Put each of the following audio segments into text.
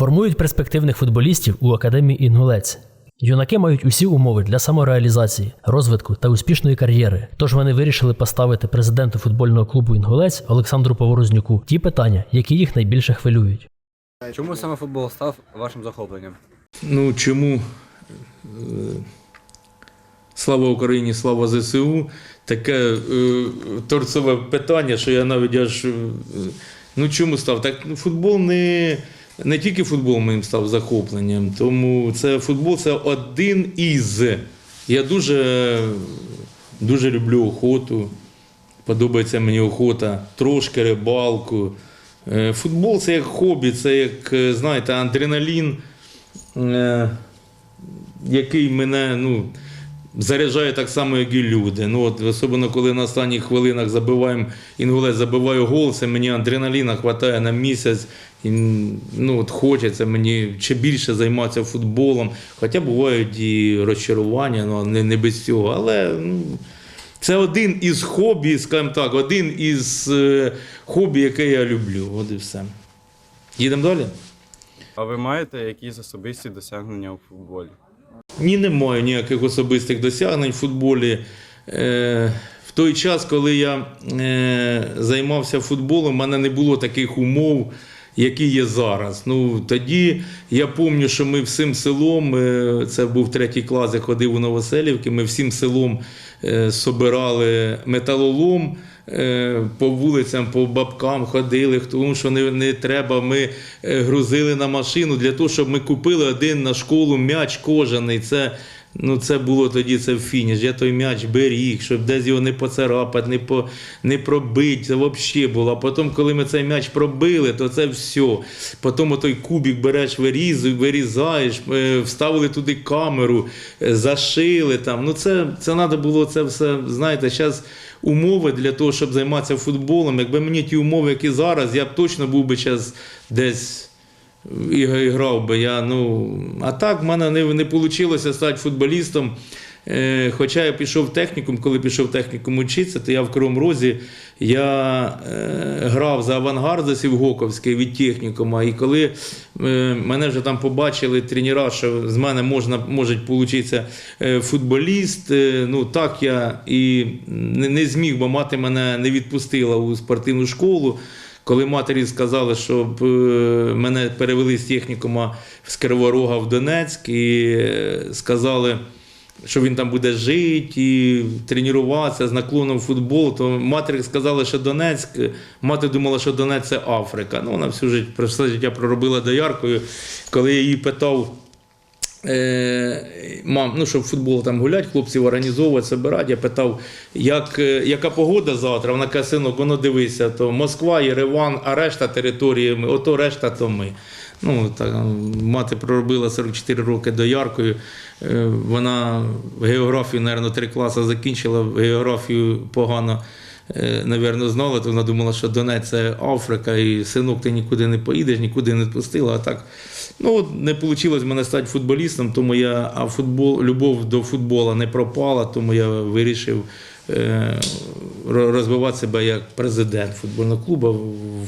Формують перспективних футболістів у академії Інгулець. Юнаки мають усі умови для самореалізації, розвитку та успішної кар'єри. Тож вони вирішили поставити президенту футбольного клубу Інгулець Олександру Поворознюку ті питання, які їх найбільше хвилюють. Чому саме футбол став вашим захопленням? Ну чому е, слава Україні, слава ЗСУ? Таке е, торцове питання, що я навіть аж. е, Ну чому став? Так ну, футбол не, не тільки футбол моїм став захопленням, тому це футбол це один із. Я дуже, дуже люблю охоту. Подобається мені охота, трошки рибалку. Е, Футбол це як хобі, це як, е, знаєте, адреналін, е, який мене ну, заряджає так само, як і люди. Ну, от, особливо, коли на останніх хвилинах забиваємо інгулець, забиваю гол, це мені адреналіна вистачає на місяць. І, ну, от хочеться мені ще більше займатися футболом. Хоча бувають і розчарування, ну, не, не без цього. Але ну, це один із хобі, скажімо так, один із е, хобі, яке я люблю. От і все. Їдемо далі? А ви маєте якісь особисті досягнення у футболі? Ні, не маю ніяких особистих досягнень в футболі. Е, в той час, коли я е, займався футболом, в мене не було таких умов, які є зараз. Ну, тоді я пам'ятаю, що ми всім селом, е, це був третій клас, я ходив у Новоселівки, ми всім селом собирали металолом. е, По вулицям, по бабкам ходили, тому що не, не треба. Ми е, грузили на машину для того, щоб ми купили один на школу м'яч кожаний. Це, ну, це було тоді це фініш. Я той м'яч беріг, щоб десь його не поцарапати, не, по, не пробити. Це взагалі було. А потім, коли ми цей м'яч пробили, то це все. Потім той кубик береш, виріз, вирізаєш, е, вставили туди камеру, е, зашили там. Ну, це, це треба було це все, знаєте, зараз умови для того, щоб займатися футболом. Якби мені ті умови, які зараз, я б точно був би зараз десь і грав би. Я, ну, а так в мене не, не вийшло стати футболістом. Е, Хоча я пішов в технікум, коли пішов технікум учитися, то я в Кривому я е, грав за авангард за Сівгоковський від технікума. І коли е, мене вже там побачили тренера, що з мене можна може получитися е, футболіст, е, ну так я і не, не зміг, бо мати мене не відпустила у спортивну школу. Коли матері сказали, щоб е, мене перевели з технікума з Криворога в Донецьк, і е, сказали, що він там буде жити і тренуватися з наклоном в футбол, то матері сказали, що Донецьк, мати думала, що Донецьк це Африка. Ну, вона всю життя, все життя проробила дояркою. Коли я її питав, мам, ну щоб футбол там гулять, хлопців організовувати, собирати. Я питав, як, е, яка погода завтра? Вона каже, синок, воно дивися, то Москва, Єреван, а решта території, ми, ото решта, то ми. Ну, так, мати проробила 44 роки дояркою. Е, Вона географію, мабуть, три класи закінчила, географію погано. е, Навірно, знала, то вона думала, що Донець це Африка, і синок, ти нікуди не поїдеш, нікуди не пустила. А так, ну, не вийшло в мене стати футболістом, тому я, а футбол, любов до футболу не пропала, тому я вирішив е, розвивати себе як президент футбольного клубу,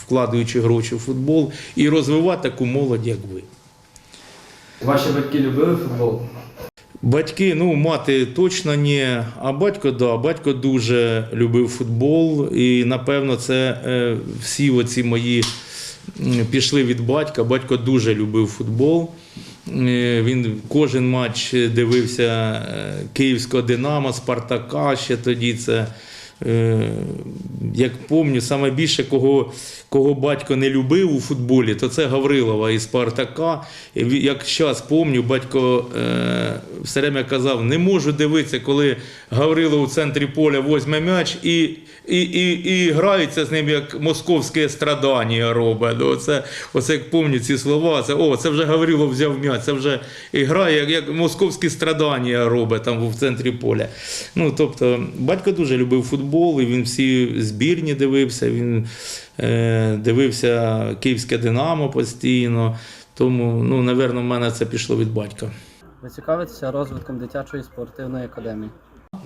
вкладаючи гроші в футбол і розвивати таку молодь, як ви. Ваші батьки любили футбол? Батьки, ну мати точно ні, а батько да, батько дуже любив футбол, і напевно це е, всі оці мої пішли від батька. Батько дуже любив футбол. Е, Він кожен матч дивився е, Київського Динамо, Спартака ще тоді це. Е, Як пам'ятаю, саме більше кого, кого батько не любив у футболі, то це Гаврилова із Спартака. Як зараз пам'ятаю, батько е, все время казав, не можу дивитися, коли Гаврилов у центрі поля возьме м'яч і, і, і, і грається з ним, як московське страдання робить. Ну, Оце, оце як пам'ятаю ці слова, це, о, це вже Гаврилов взяв м'яч, це вже і грає, як, як московські страдання робить там в центрі поля. Ну, тобто, батько дуже любив футбол, і він всі збірні дивився, він е, дивився Київське Динамо постійно. Тому, ну, напевно, в мене це пішло від батька. Ви цікавитеся розвитком дитячої спортивної академії?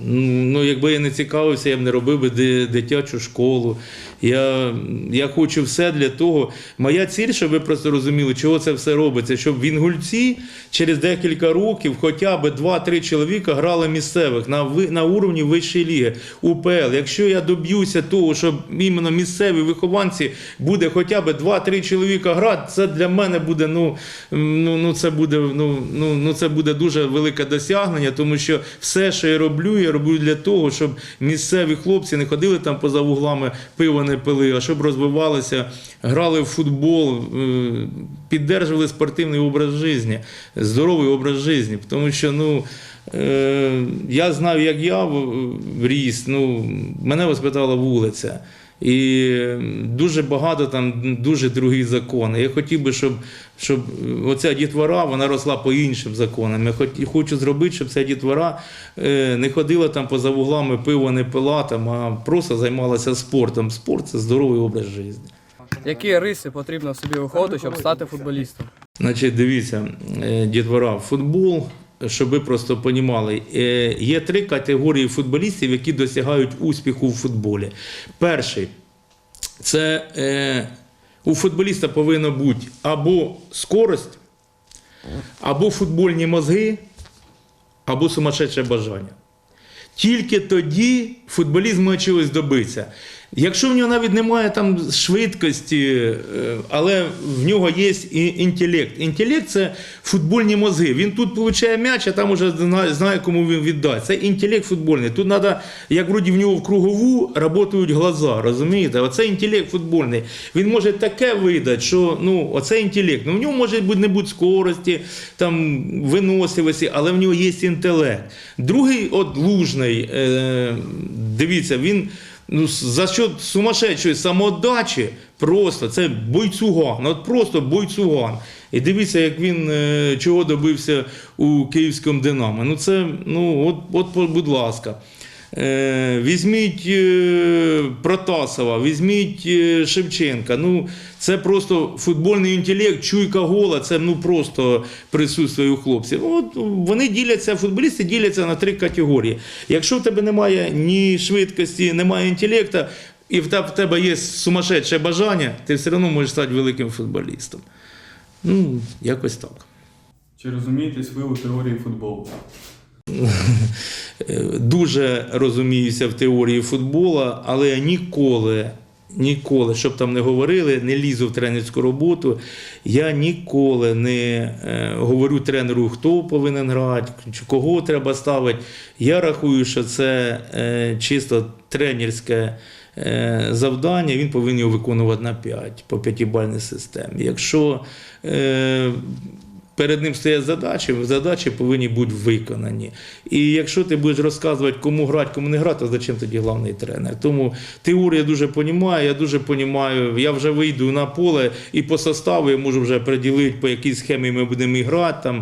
Ну, якби я не цікавився, я б не робив би дитячу школу. Я, я хочу все для того. Моя ціль, щоб ви просто розуміли, чого це все робиться, щоб в Інгульці через декілька років хоча б 2-3 чоловіка грали місцевих на, на уровні вищої ліги УПЛ. Якщо я доб'юся того, щоб іменно місцеві вихованці буде хоча б 2-3 чоловіка грати, це для мене буде, ну, ну, ну, це буде, ну, ну, ну, це буде дуже велике досягнення, тому що все, що я роблю, я роблю для того, щоб місцеві хлопці не ходили там поза вуглами, пиво не пили, а щоб розвивалися, грали в футбол, е, піддержували спортивний образ життя, здоровий образ життя. Тому що, ну. Е, я знаю, як я в- ріс, ну, мене воспитала вулиця. І дуже багато там дуже другі закони. Я хотів би, щоб, щоб оця дітвора вона росла по іншим законам. Я хоч- хочу зробити, щоб ця дітвора е, не ходила там поза вуглами, пиво не пила, там, а просто займалася спортом. Спорт це здоровий образ життя. Які риси потрібно в собі виховувати, щоб стати футболістом? Значить, дивіться, е, дітвора, футбол, щоб ви просто понімали, е, є три категорії футболістів, які досягають успіху в футболі. Перший це е, у футболіста повинна бути або скорость, або футбольні мозги, або сумасшедше бажання. Тільки тоді футболіст може чогось добитися. Якщо в нього навіть немає там швидкості, е, але в нього є і інтелект. Інтелект це футбольні мозги. Він тут получає м'яч, а там уже знає, кому він віддати. Це інтелект футбольний. Тут треба, як вроді в нього в кругову працюють глаза, розумієте? Оце інтелект футбольний. Він може таке видати, що ну, оце інтелект. Ну, в нього може бути не бути скорості, там, виносливості, але в нього є інтелект. Другий, от лужний, е, дивіться, він ну, за що сумасшедшої самодачі, просто це бойцуган, от просто бойцуган. І дивіться, як він е, чого добився у київському Динамо. Ну це, ну, от, от будь ласка. Е, візьміть е, Протасова, візьміть е, Шевченка. Ну, це просто футбольний інтелект, чуйка гола, це ну просто присутствує у хлопців. От вони діляться, футболісти діляться на три категорії. Якщо в тебе немає ні швидкості, немає інтелекту, і в тебе є сумасшедше бажання, ти все одно можеш стати великим футболістом. Ну, якось так. Чи розумієтесь ви у теорії футболу? Е, дуже розуміюся в теорії футболу, але я ніколи, ніколи, щоб там не говорили, не лізу в тренерську роботу. Я ніколи не е, говорю тренеру, хто повинен грати, кого треба ставити. Я рахую, що це е, чисто тренерське. Завдання він повинен його виконувати на 5 по п'ятибальній системі. Якщо перед ним стоять задачі, задачі повинні бути виконані. І якщо ти будеш розказувати, кому грати, кому не грати, то зачем тоді головний тренер? Тому теорію я дуже розумію, я дуже розумію, я вже вийду на поле і по составу я можу вже приділити, по якій схемі ми будемо грати.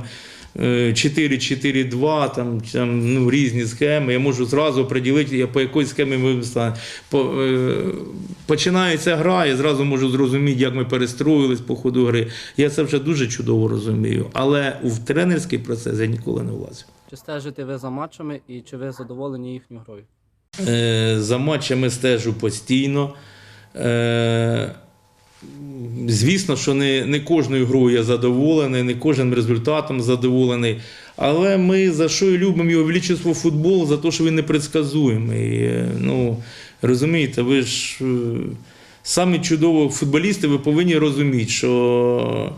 4-4-2, там, там ну, різні схеми. Я можу зразу приділити, я по якій схемі ми. По, е, починається гра, я зразу можу зрозуміти, як ми перестроїлись по ходу гри. Я це вже дуже чудово розумію. Але в тренерський процес я ніколи не влазю. Чи стежите ви за матчами і чи ви задоволені їхньою грою? Е, За матчами стежу постійно. Звісно, що не, не кожною грою я задоволений, не кожним результатом задоволений. Але ми за що і любимо його величество футбол, за те, що він непредсказуємий. Ну, розумієте, ви ж е, самі чудово футболісти, ви повинні розуміти, що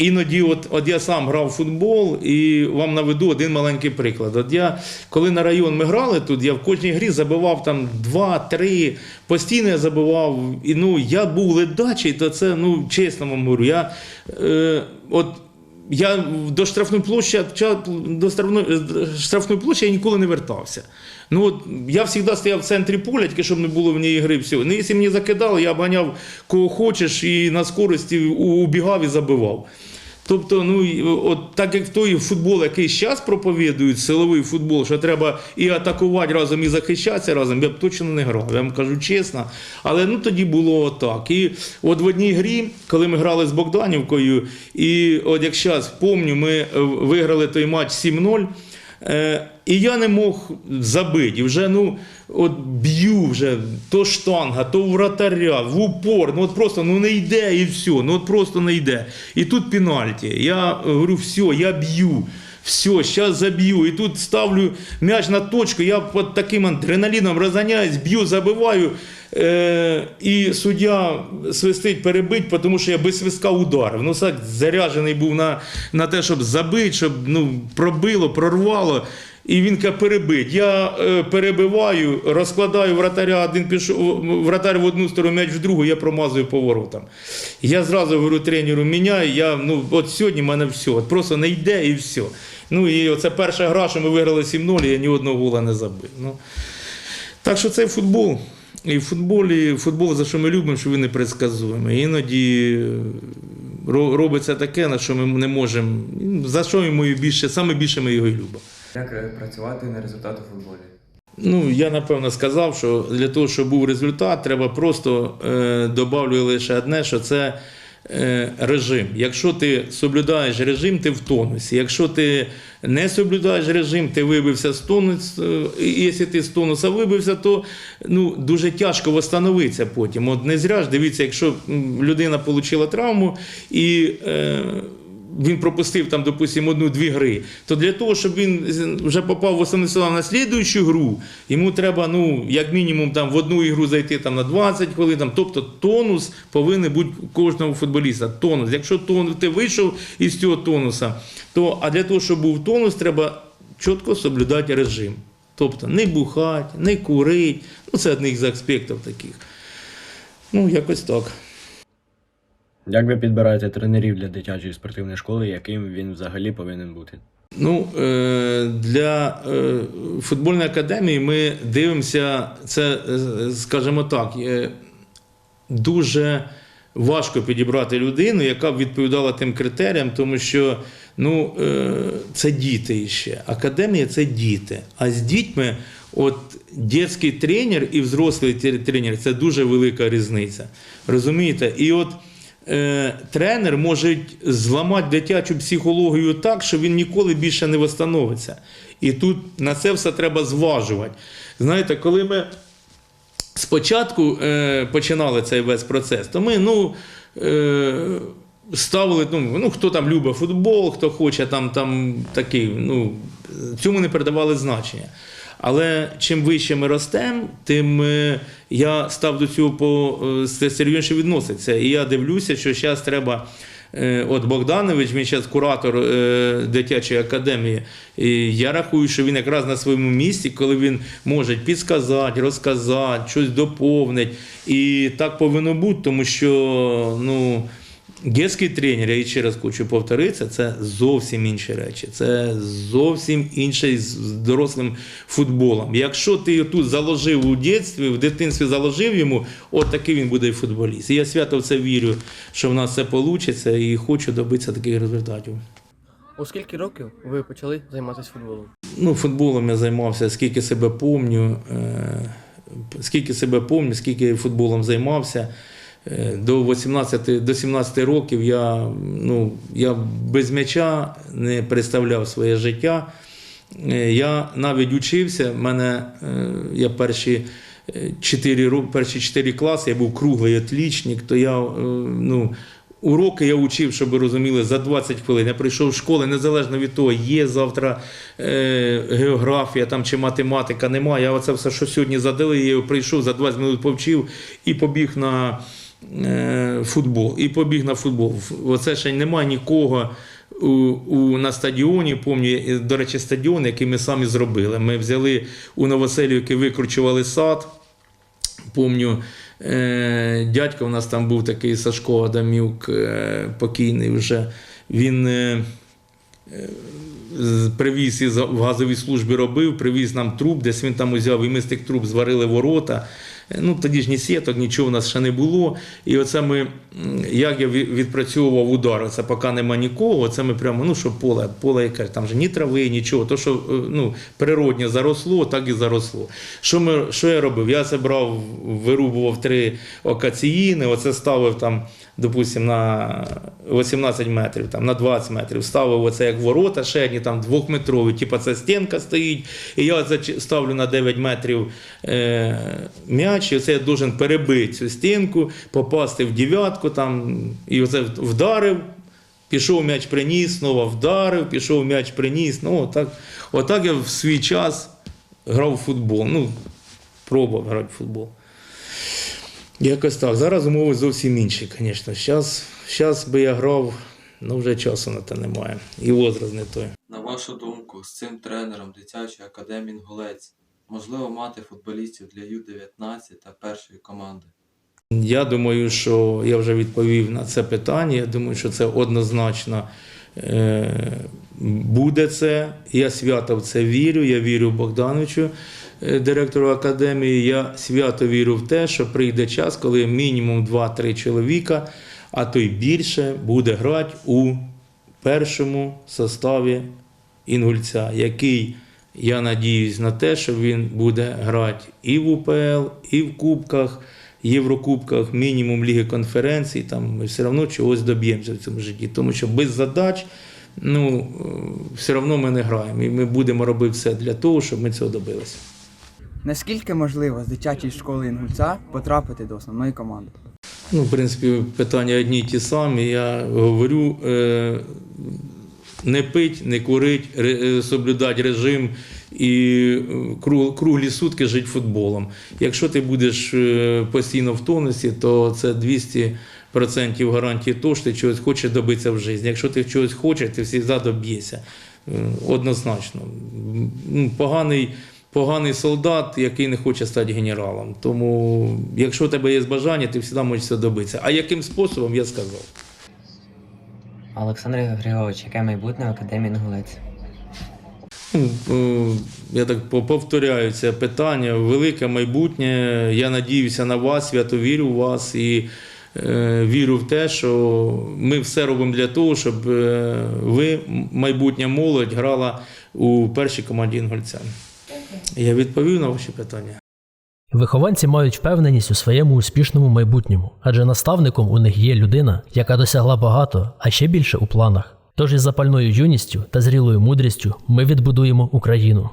Іноді, от, от я сам грав в футбол, і вам наведу один маленький приклад. От я, коли на район ми грали тут, я в кожній грі забивав там два-три, постійно я забивав. І ну, я був ледачий, то це, ну, чесно вам говорю, я, е, от, я до штрафної площі, до штрафної, штрафної площі я ніколи не вертався. Ну, от, я завжди стояв в центрі поля, тільки щоб не було в ній гри всього. Ну, якщо мені закидали, я обганяв кого хочеш і на скорості убігав і забивав. Тобто, ну от так як той футбол, який зараз проповідують, силовий футбол, що треба і атакувати разом, і захищатися разом, я б точно не грав. Я вам кажу чесно. Але ну тоді було так. І от в одній грі, коли ми грали з Богданівкою, і от як зараз пам'ятаю, ми е, виграли той матч 7-0. Е, і я не мог забити. Вже ну, от б'ю вже то штанга, то вратаря, в упор. Ну от просто ну, не йде і все. Ну от просто не йде. І тут пенальті. Я говорю, все, я б'ю. Все, зараз заб'ю. І тут ставлю м'яч на точку, я під таким адреналіном розганяюсь, б'ю, забиваю. Е, і суддя свистить перебить, тому що я без свистка ударив. Ну, так заряджений був на, на те, щоб забити, щоб ну, пробило, прорвало. І він каже, перебить. Я е, перебиваю, розкладаю вратаря, один пішов, вратар в одну сторону, м'яч в другу, я промазую поворотом. Я зразу говорю тренеру, міняю, я, ну, от сьогодні в мене все, от просто не йде і все. Ну і оце перша гра, що ми виграли 7-0, я ні одного гола не забив. Ну, так що це футбол. І в футболі, футбол, за що ми любимо, що він непредсказуємий. Іноді е, робиться таке, на що ми не можемо. За що йому більше, саме більше ми його і любимо. Як е, працювати на результат у футболі? Ну, я напевно сказав, що для того, щоб був результат, треба просто е, додавлю лише одне, що це режим. Якщо ти соблюдаєш режим, ти в тонусі. Якщо ти не соблюдаєш режим, ти вибився з тонусу. І якщо ти з тонуса вибився, то ну, дуже тяжко встановитися потім. От не зря ж дивіться, якщо людина отримала травму і. Е, він пропустив там, допустимо, одну-дві гри, то для того, щоб він вже попав в основний склад на слідуючу гру, йому треба, ну, як мінімум, там, в одну ігру зайти там, на 20 хвилин. Там, тобто тонус повинен бути у кожного футболіста. Тонус. Якщо тонус, ти вийшов із цього тонуса, то а для того, щоб був тонус, треба чітко соблюдати режим. Тобто не бухати, не курити. Ну, це одних з аспектів таких. Ну, якось так. Як ви підбираєте тренерів для дитячої спортивної школи, яким він взагалі повинен бути? Ну, е, для е, футбольної академії ми дивимося, це, е, скажімо так, дуже важко підібрати людину, яка б відповідала тим критеріям, тому що ну, це діти ще. Академія це діти. А з дітьми, от дитячий тренер і взрослий тренер це дуже велика різниця. Розумієте? І от тренер може зламати дитячу психологію так, що він ніколи більше не встановиться. І тут на це все треба зважувати. Знаєте, коли ми спочатку е, починали цей весь процес, то ми ну, е, ставили, ну, ну, хто там любить футбол, хто хоче там, там такий, ну, цьому не передавали значення. Але чим вище ми ростемо, тим е, я став до цього по, е, серйозніше відноситися. І я дивлюся, що зараз треба. е, От Богданович, він зараз куратор дитячої академії. І я рахую, що він якраз на своєму місці, коли він може підсказати, розказати, щось доповнити. І так повинно бути, тому що ну, Гетський тренер, я ще раз хочу повторитися, це зовсім інші речі. Це зовсім інше з дорослим футболом. Якщо ти тут заложив у дитинстві, в дитинстві заложив йому, от такий він буде і футболіст. І я свято в це вірю, що в нас це вийде, і хочу добитися таких результатів. У скільки років ви почали займатися футболом? Ну, футболом я займався, скільки себе помню, е, скільки себе помню, скільки футболом займався. Е, До 18, до 17 років я, ну, я без м'яча не представляв своє життя. Е, Я навіть учився, мене, е, я перші 4, перші 4 класи, я був круглий отлічник, то я, ну, Уроки я учив, щоб ви розуміли, за 20 хвилин. Я прийшов з школи, незалежно від того, є завтра е, географія там, чи математика, немає. Я оце все, що сьогодні задали, я прийшов, за 20 минут повчив і побіг на футбол. І побіг на футбол. Оце ще немає нікого. У, у, на стадіоні, пам'ятаю, до речі, стадіон, який ми самі зробили. Ми взяли у Новоселівки, викручували сад. Помню, е, дядько у нас там був такий Сашко Адамюк, е, покійний вже. Він е, е, привіз із в газовій службі робив, привіз нам труб, десь він там узяв, і ми з тих труб зварили ворота. Ну, тоді ж ні сіток, нічого в нас ще не було. І оце ми, як я відпрацьовував удар, це поки нема нікого, це ми прямо, ну, що поле, поле яке, там же ні трави, нічого. То, що е, ну, природнє заросло, так і заросло. Що, ми, що я робив? Я це брав, вирубував три окаціїни, оце ставив там, допустимо, на 18 метрів, там, на 20 метрів, ставив оце як ворота, ще одні там двохметрові, типу це стінка стоїть, і я це ставлю на 9 метрів е, м'яч, і оце я должен перебити цю стінку, попасти в дев'ятку, там, і оце вдарив, Пішов м'яч приніс, знову вдарив, пішов м'яч приніс. Ну, отак, отак я в свій час грав в футбол. Ну, пробував грати в футбол. Якось так. Зараз умови зовсім інші, звісно. Зараз, зараз би я грав, ну вже часу на те немає. І возраст не той. На вашу думку, з цим тренером дитячої академії Інгулець можливо мати футболістів для Ю-19 та першої команди? Я думаю, що я вже відповів на це питання. Я думаю, що це однозначно е, буде це. Я свято в це вірю. Я вірю Богдановичу, е, директору академії. Я свято вірю в те, що прийде час, коли мінімум 2-3 чоловіка, а то й більше, буде грати у першому составі інгульця, який. Я надіюсь на те, що він буде грати і в УПЛ, і в Кубках, Єврокубках, мінімум Ліги конференцій. Там ми все одно чогось доб'ємося в цьому житті. Тому що без задач ну, е, все одно ми не граємо. І ми будемо робити все для того, щоб ми цього добилися. Наскільки можливо з дитячої школи Інгульця потрапити до основної команди? Ну, в принципі, питання одні й ті самі. Я говорю, е, не пить, не курить, е, соблюдати режим і е, круглі сутки жити футболом. Якщо ти будеш е, постійно в тонусі, то це 200% гарантії того, що ти чогось хочеш добитися в житті. Якщо ти чогось хочеш, ти завжди доб'єшся. Однозначно. Поганий. Поганий солдат, який не хоче стати генералом. Тому, якщо у тебе є бажання, ти завжди можеш це добитися. А яким способом, я сказав. Олександр Григорович, яке майбутнє в Академії Інгулець? Ну, е, Я так по- повторяю це питання. Велике майбутнє. Я надіюся на вас, свято вірю в вас і е, вірю в те, що ми все робимо для того, щоб е, ви, майбутня молодь, грала у першій команді інгольця. Я відповів на ваші питання. Вихованці мають впевненість у своєму успішному майбутньому, адже наставником у них є людина, яка досягла багато, а ще більше у планах. Тож із запальною юністю та зрілою мудрістю ми відбудуємо Україну.